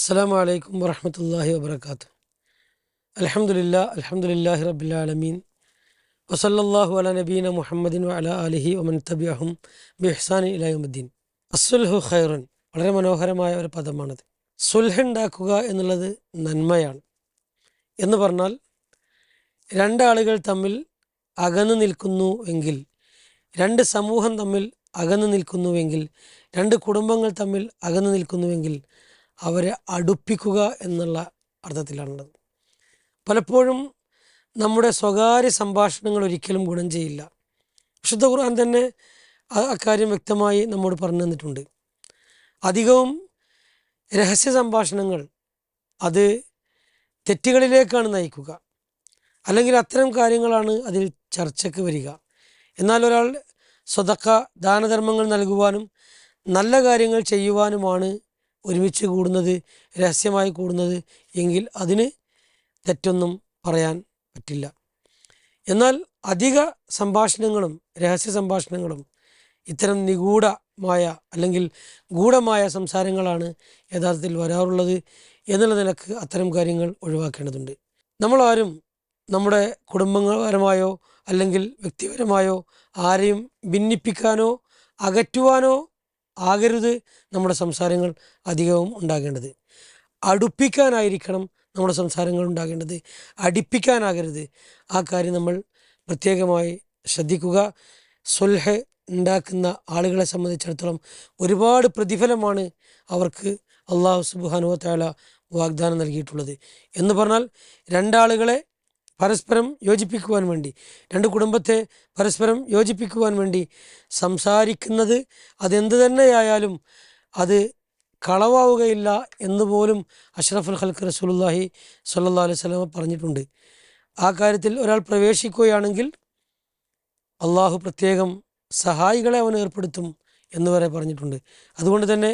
അസ്സാം വലൈക്കും വറഹമത്തല്ലാഹി വാബർക്കാത്തു അലഹമുല്ല അലഹമുല്ലാഹി റബിലാലമീൻ വസല്ലാഹു അല നബീന മുഹമ്മദിൻ അല അലിഹി ഒമൻ തബിഅഹും ബിഹ്സാൻ ഇലായുദ്ദീൻ അസുൽഹു ഖൈറുൻ വളരെ മനോഹരമായ ഒരു പദമാണത്. സുൽഹുണ്ടാക്കുക എന്നുള്ളത് നന്മയാണ്. എന്ന് പറഞ്ഞാൽ രണ്ടാളുകൾ തമ്മിൽ അകന്നു നിൽക്കുന്നു എങ്കിൽ രണ്ട് സമൂഹം തമ്മിൽ അകന്നു നിൽക്കുന്നുവെങ്കിൽ രണ്ട് കുടുംബങ്ങൾ തമ്മിൽ അകന്നു നിൽക്കുന്നുവെങ്കിൽ അവരെ അടുപ്പിക്കുക എന്നുള്ള അർത്ഥത്തിലാണുള്ളത്. പലപ്പോഴും നമ്മുടെ സ്വകാര്യ സംഭാഷണങ്ങൾ ഒരിക്കലും ഗുണം ചെയ്യില്ല. വിശുദ്ധ ഖുർആൻ തന്നെ അക്കാര്യം വ്യക്തമായി നമ്മോട് പറഞ്ഞു തന്നിട്ടുണ്ട്. അധികവും രഹസ്യ സംഭാഷണങ്ങൾ അത് തെറ്റുകളിലേക്കാണ് നയിക്കുക. അല്ലെങ്കിൽ അത്തരം കാര്യങ്ങളാണ് അതിൽ ചർച്ചയ്ക്ക് വരിക. എന്നാൽ ഒരാൾ സ്വതക്ക ദാനധർമ്മങ്ങൾ നൽകുവാനും നല്ല കാര്യങ്ങൾ ചെയ്യുവാനുമാണ് ഒരുമിച്ച് കൂടുന്നത് രഹസ്യമായി കൂടുന്നത് എങ്കിൽ അതിന് തെറ്റൊന്നും പറയാൻ പറ്റില്ല. എന്നാൽ അധിക സംഭാഷണങ്ങളും രഹസ്യ സംഭാഷണങ്ങളും ഇത്തരം നിഗൂഢമായ അല്ലെങ്കിൽ ഗൂഢമായ സംസാരങ്ങളാണ് യഥാർത്ഥത്തിൽ വരാറുള്ളത് എന്നുള്ള നിലയ്ക്ക് അത്തരം കാര്യങ്ങൾ ഒഴിവാക്കേണ്ടതുണ്ട്. നമ്മളാരും നമ്മുടെ കുടുംബപരമായോ അല്ലെങ്കിൽ വ്യക്തിപരമായോ ആരെയും ഭിന്നിപ്പിക്കാനോ അകറ്റുവാനോ ആകരുത് നമ്മുടെ സംസാരങ്ങൾ അധികവും ഉണ്ടാകേണ്ടത്. അടുപ്പിക്കാനായിരിക്കണം നമ്മുടെ സംസാരങ്ങൾ ഉണ്ടാകേണ്ടത്. അടിപ്പിക്കാനാകരുത്. ആ കാര്യം നമ്മൾ പ്രത്യേകമായി ശ്രദ്ധിക്കുക. സുൽഹ് ഉണ്ടാക്കുന്ന ആളുകളെ സംബന്ധിച്ചിടത്തോളം ഒരുപാട് പ്രതിഫലമാണ് അവർക്ക് അള്ളാഹു സുബാനുവ താല വാഗ്ദാനം നൽകിയിട്ടുള്ളത്. എന്ന് പറഞ്ഞാൽ രണ്ടാളുകളെ പരസ്പരം യോജിപ്പിക്കുവാൻ വേണ്ടി രണ്ട് കുടുംബത്തെ പരസ്പരം യോജിപ്പിക്കുവാൻ വേണ്ടി സംസാരിക്കുന്നത് അതെന്ത് തന്നെയായാലും അത് കളവാവുകയില്ല എന്ന് പോലും അഷ്റഫുൽ ഖൽക്ക് റസൂലുല്ലാഹി സല്ലാ അലൈഹി സ്വലമ പറഞ്ഞിട്ടുണ്ട്. ആ കാര്യത്തിൽ ഒരാൾ പ്രവേശിക്കുകയാണെങ്കിൽ അള്ളാഹു പ്രത്യേകം സഹായികളെ അവൻ ഏർപ്പെടുത്തും എന്ന് വരെ പറഞ്ഞിട്ടുണ്ട്. അതുകൊണ്ട് തന്നെ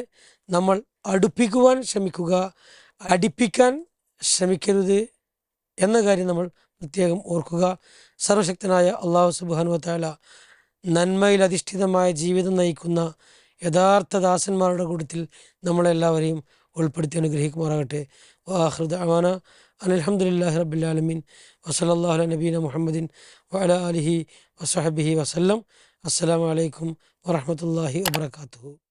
നമ്മൾ അടുപ്പിക്കുവാൻ ശ്രമിക്കുക അടിപ്പിക്കാൻ ശ്രമിക്കരുത് എന്ന കാര്യം നമ്മൾ പ്രത്യേകം ഓർക്കുക. സർവശക്തനായ അള്ളാഹു സുബാനുവത്താല നന്മയിൽ അധിഷ്ഠിതമായ ജീവിതം നയിക്കുന്ന യഥാർത്ഥ ദാസന്മാരുടെ കൂട്ടത്തിൽ നമ്മളെല്ലാവരെയും ഉൾപ്പെടുത്തി അനുഗ്രഹിക്കുമാറാകട്ടെ. വാഹൃദ് അമാന അലഹമുല്ലാഹി റബ്ബുലാലമീൻ വസലല്ലാഹു നബീന മുഹമ്മദിൻ വല അലിഹി വസഹബിഹി വസല്ലം. അസ്സാം വലൈക്കും വാഹമത്തല്ലാഹി വാബർക്കാത്തു